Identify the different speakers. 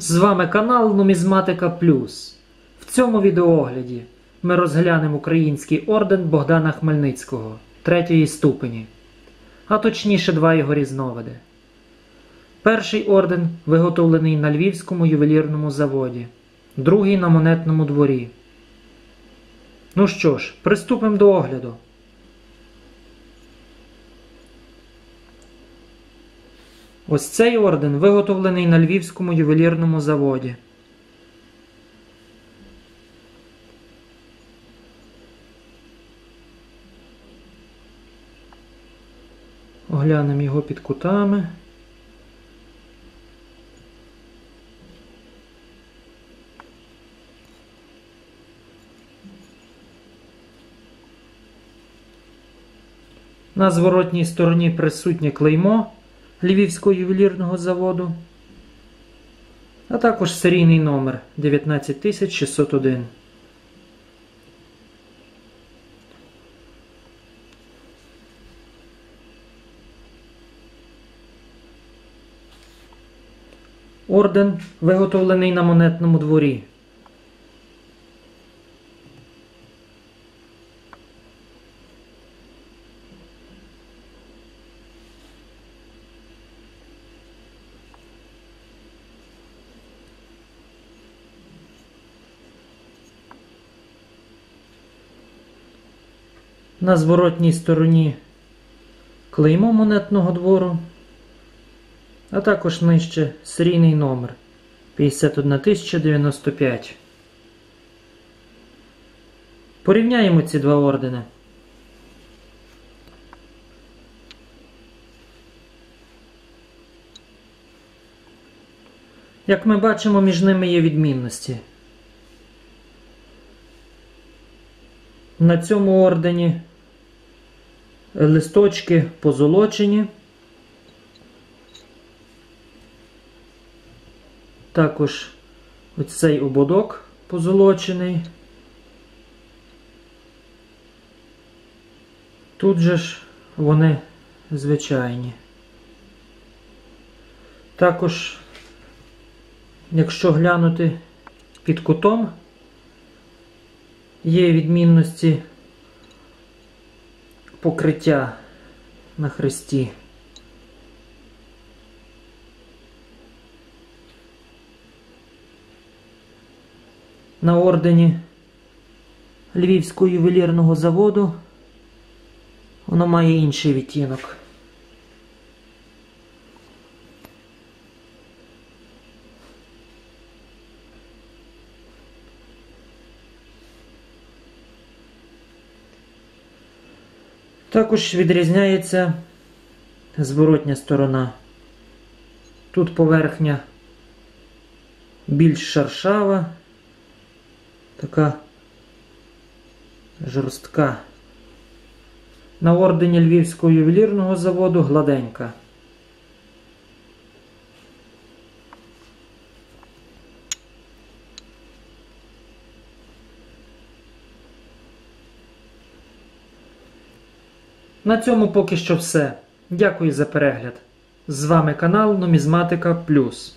Speaker 1: З вами канал Нумізматика Плюс. В цьому відеоогляді ми розглянемо український орден Богдана Хмельницького третьої ступені, а точніше два його різновиди. Перший орден виготовлений на Львівському ювелірному заводі, другий на монетному дворі. Ну що ж, приступимо до огляду. Ось цей орден виготовлений на Львівському ювелірному заводі. Оглянемо його під кутами. На зворотній стороні присутнє клеймо Львівського ювелірного заводу, а також серійний номер 19601. Орден виготовлений на монетному дворі. На зворотній стороні клеймо монетного двору, а також нижче серійний номер 51095. Порівняємо ці два ордени. Як ми бачимо, між ними є відмінності. На цьому ордені листочки позолочені. Також оцей ободок позолочений. Тут же ж вони звичайні. Також, якщо глянути під кутом, є відмінності покриття на хресті. На ордені Львівського ювелірного заводу воно має інший відтінок. Також відрізняється зворотня сторона. Тут поверхня більш шаршава, така жорстка. На ордені Львівського ювелірного заводу гладенька. На цьому поки що все. Дякую за перегляд. З вами канал Нумізматика Плюс.